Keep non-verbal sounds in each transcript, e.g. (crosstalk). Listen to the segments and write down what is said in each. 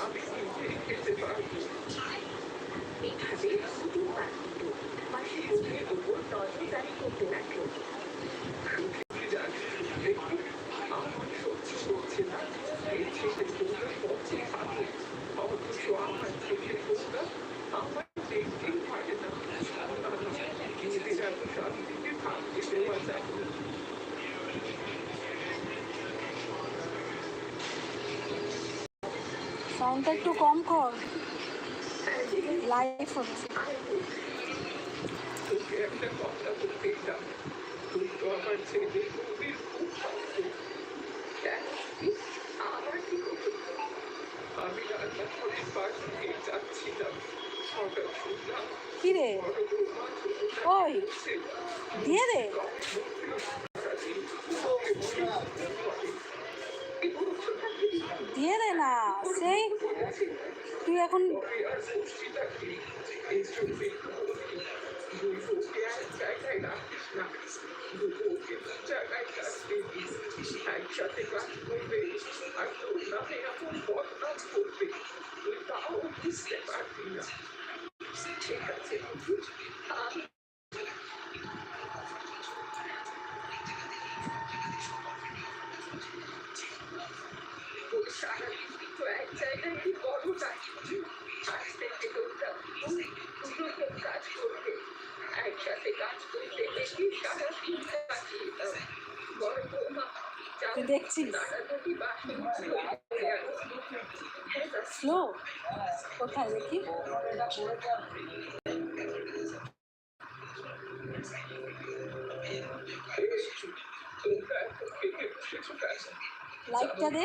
আমি নিজেই খেতে পারব এভাবে শুধু পাখিগুলোর পাশে উপর নজরদারি করতে রাখে সাউন্ডটা একটু কম কর। লাইভ হচ্ছে। কিরে ওই দিয়ে দে। দিয়ে দে না সেই তুই এখন ঠিক আছে কি কর্মচারী কাজ করতে একসাথে কাজ করতে দেখি? সারা দিন কাটিয়ে বড় বৌমা দেখছি লাইটটা দে।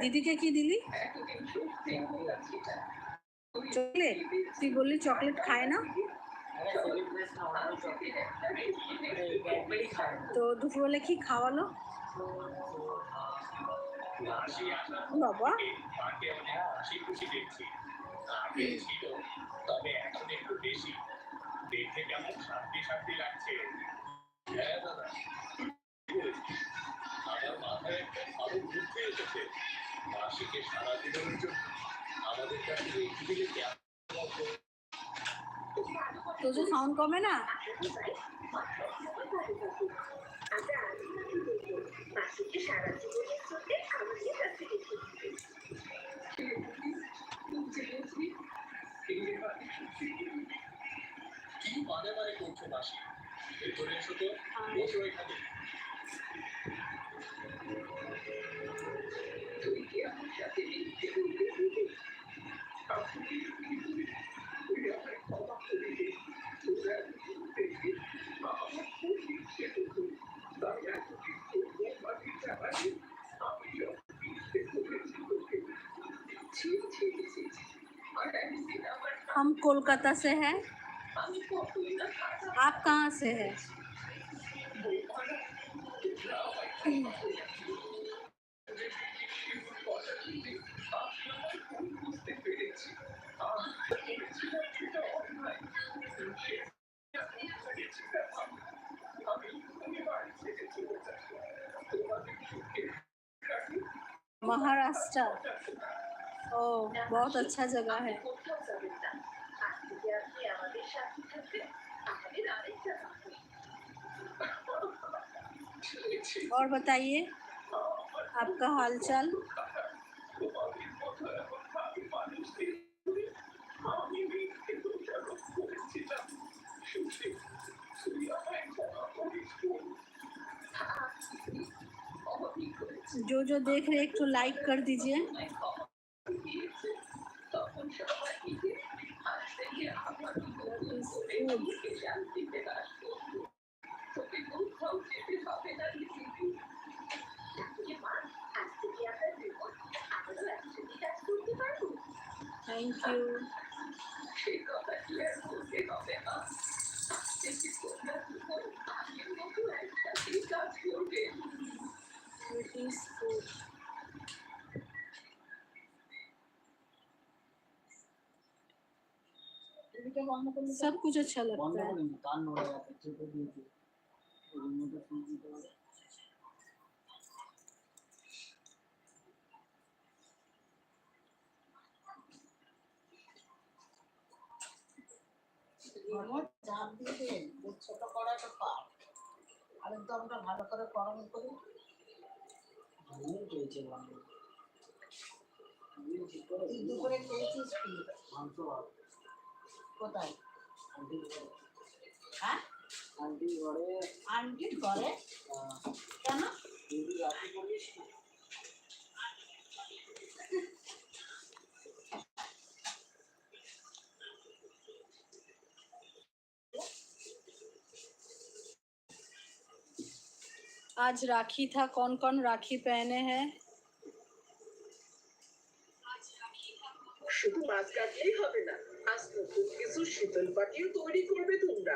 দিদিকে কি দিলি? চকলেট? তুই বললি চকলেট খায় না? তো দুপুর দুপুরবেলা কি খাওয়ালো? বাবা। দেখে কেমন শান্তি শান্তি লাগছে হ্যাঁ দাদা ভালো বুদ্ধি এসেছে মাসিকে সারা জীবনের জন্য আমাদের কাছে রেখে দিলে তোজো সাউন্ড কমে না? সারা জীবনের জন্য আমাদের কাছে রেখে কি মানে মানে করছ মাসি ভেতরে এসো তো, বসো এখানে। हम कोलकाता से हैं। आप कहाँ से हैं? महाराष्ट्र। ओ बहुत अच्छा जगह है। और बताइए आपका हालचाल? जो जो देख रहे एक तो लाइक कर दीजिए। Thank you আর বলতে হবে না আজকে তোমরা দুজন আগের মতো একসাথেই কাজ করবে इट इज फूड सब कुछ अच्छा বন্ধ लगता है করিনি কান নড়ে গেছে চেপে দিয়েছি ওর মধ্যে ফোন দিতে হবে রিমোট চাপ দিয়ে দে যে ছোট কড়াইটা পার আর একদমটা ভালো করে গরম করি দুপুরে খেয়েছিস কি? মাংস কোথায়? হ্যাঁ? আন্টির ঘরে। আন্টির ঘরে? কেন? आज राखी था कौन कौन राखी पहने हैं শুধু মাছ কাটলেই হবে না আজ নতুন কিছু শীতল পাটিও তৈরি করবে তোমরা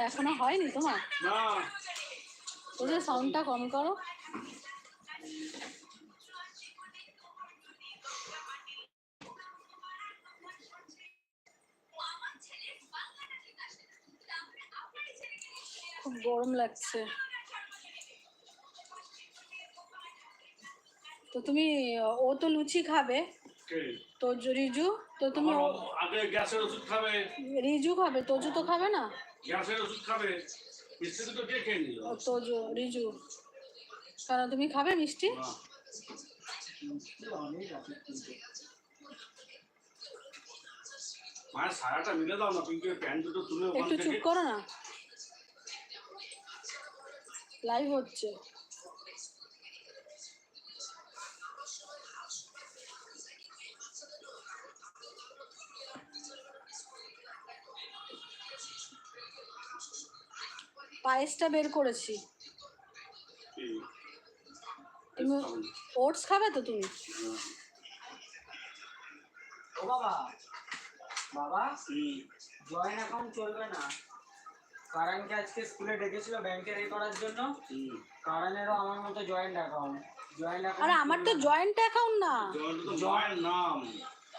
এখনও হয়নি তোমার? ওদের সাউন্ডটা কম করো। খুব গরম লাগছে। তো তুমি ও তো লুচি খাবে। তো রিজু তো তুমি আগে গ্যাসের ওষুধ খাবে। রিজু খাবে তোজু তো খাবে না? গ্যাসের ওষুধ খাবে। মিষ্টি তো কে খেয়ে নিল? তোজু রিজু। তুমি খাবে মিষ্টি? অনেক আছে কিন্তু মায়ের সারাটা মিলে দাও না পিঙ্কের প্যান্ট দুটো তুলে একটু চুপ করো না। লাইভ হচ্ছে। পায়েসটা বের করেছি। তুমি ওটস খাবে তো তুমি? ও বাবা। বাবা হুম। জয়েন্ট অ্যাকাউন্ট চলবে না। কারণকে আজকে স্কুলে ডেকেছিল ব্যাংকের এ করার জন্য। কারণেরও আমার মতো জয়েন্ট অ্যাকাউন্ট জয়েন্ট আরে অ্যাকাউন্ট আমার তো জয়েন্ট অ্যাকাউন্ট না। মায়ের নাম।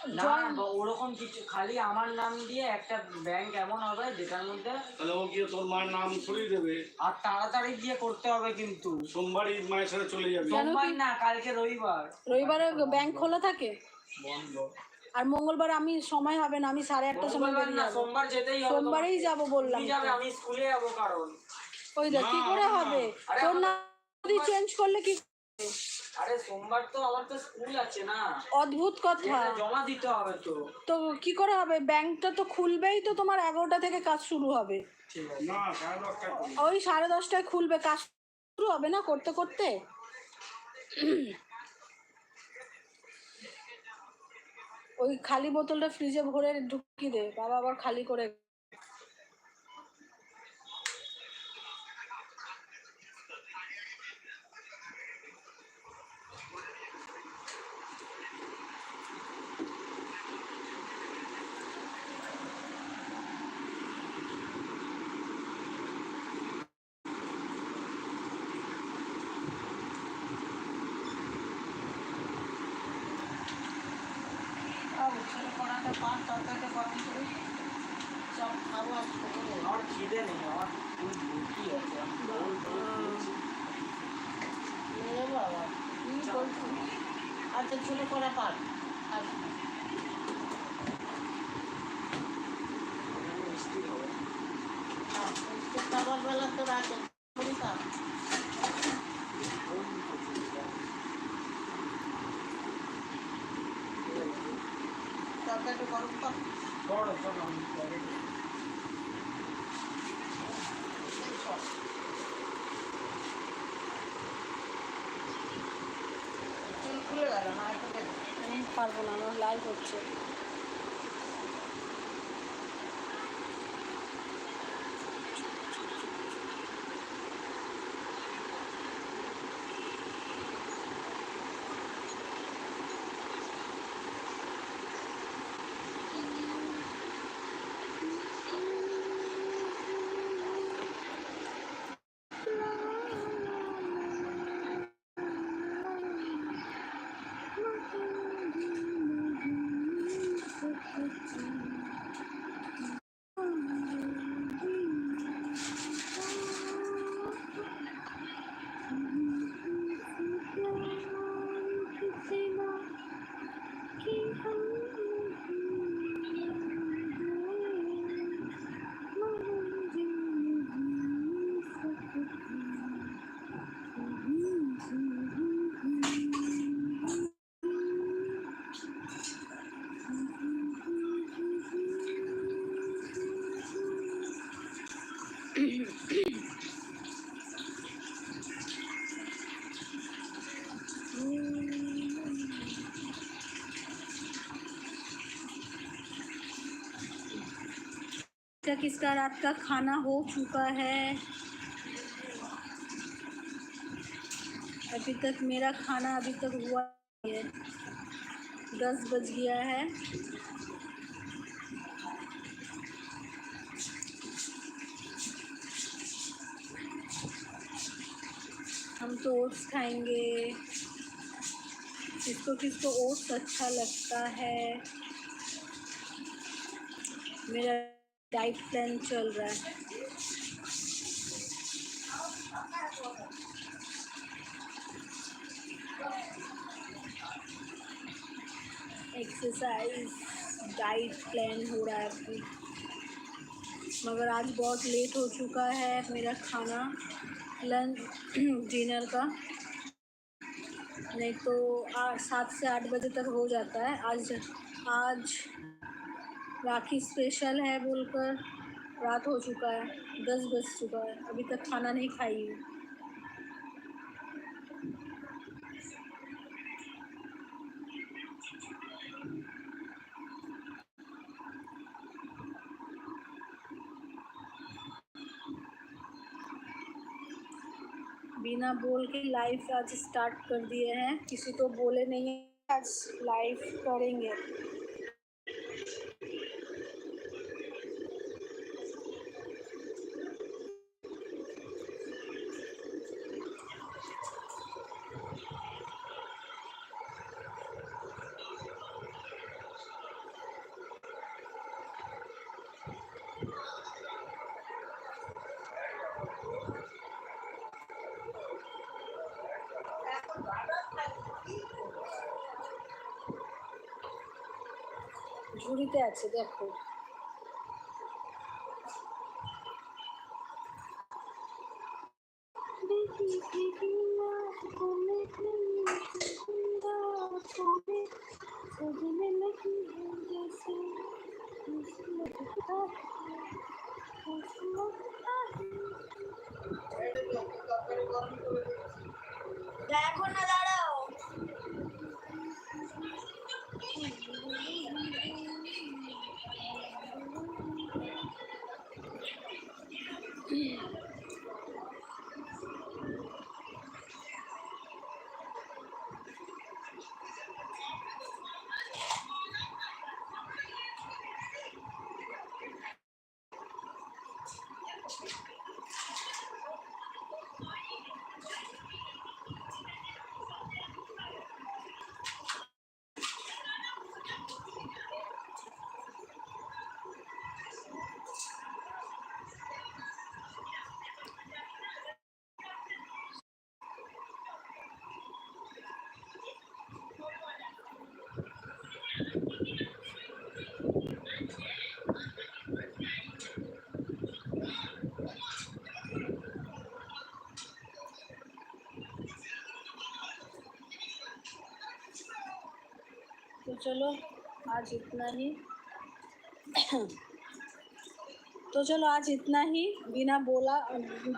না বা ওরকম কিছু খালি আমার নাম দিয়ে একটা ব্যাংক এমন হবে যেটার মধ্যে তাহলে ও গিয়ে তোর মায়ের নাম ছড়িয়ে দেবে? আর তাড়াতাড়ি গিয়ে করতে হবে কিন্তু। সোমবারই মায়ের সাথে চলে যাবে। সোমবার না কালকে রবিবার। রবিবারে ব্যাংক খোলা থাকে? বন্ধ। আর মঙ্গলবার আমি সময় হবে না আমি সাড়ে আটটার সময় বেরিয়ে যাব। সোমবার যেতেই হবে সোমবারেই যাব বললাম যাবে আমি স্কুলে যাব কারণ। ওই দেখ কি করে হবে? তোর আমার- নাম যদি চেঞ্জ করলে কি আরে সোমবার তো আমার তো স্কুল আছে না। অদ্ভুত কথা। জমা দিতে হবে তো। তো কি করে হবে? ব্যাংকটা তো খুলবেই তো তোমার এগারোটা থেকে কাজ শুরু হবে। ওই সাড়ে দশটায় খুলবে। কাজ শুরু হবে না করতে করতে? ওই খালি বোতলটা ফ্রিজে ভরে ঢুকিয়ে দে। বাবা আবার খালি করে আর ছেলে পড়াতে পার তরকারিটা গরম করে সব খাব আর শোবো। আমার খিদে নেই আমার খুব ভুকি আছে আমি বল বল খেয়েছি। এ বাবা কি বলছো আচ্ছা ছেলে পড়া পার বেলা তো রাখে করি তা ওই করছি। তরকারিটা গরম কর করো করো আমি পরে দেখছি। চুল খুলে গেল না একটু দেখো আমি পারব না আমার লাল হচ্ছে क्या किसका रात का खाना हो चुका है? अभी तक मेरा खाना अभी तक हुआ है। दस बज गया है। तो ओट्स खाएँगे। किसको किसको ओट्स अच्छा लगता है? मेरा डाइट प्लान चल रहा है। एक्सरसाइज डाइट प्लान हो रहा है अभी। मगर आज बहुत लेट हो चुका है मेरा खाना। लंच, (clears throat) डिनर का। नहीं तो सात से आठ बजे तक हो जाता है। आज आज राखी स्पेशल है बोलकर। रात हो चुका है, दस बज चुका है। अभी तक खाना नहीं खाई हूँ। बिना बोल के लाइफ आज स्टार्ट कर दिए हैं। किसी को बोले नहीं आज लाइफ करेंगे। ঝুড়িতে আছে দেখো। দেখো না দাঁড়াও। चलो, आज इतना ही। तो चलो, आज इतना ही। बिना बोला,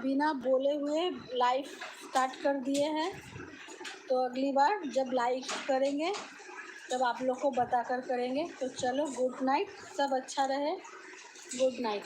बिना बोले हुए लाइव स्टार्ट कर दिए हैं। तो अगली बार जब लाइव करेंगे, तब आप लोग को बता कर करेंगे। तो चलो गुड नाइट सब अच्छा रहे। Good night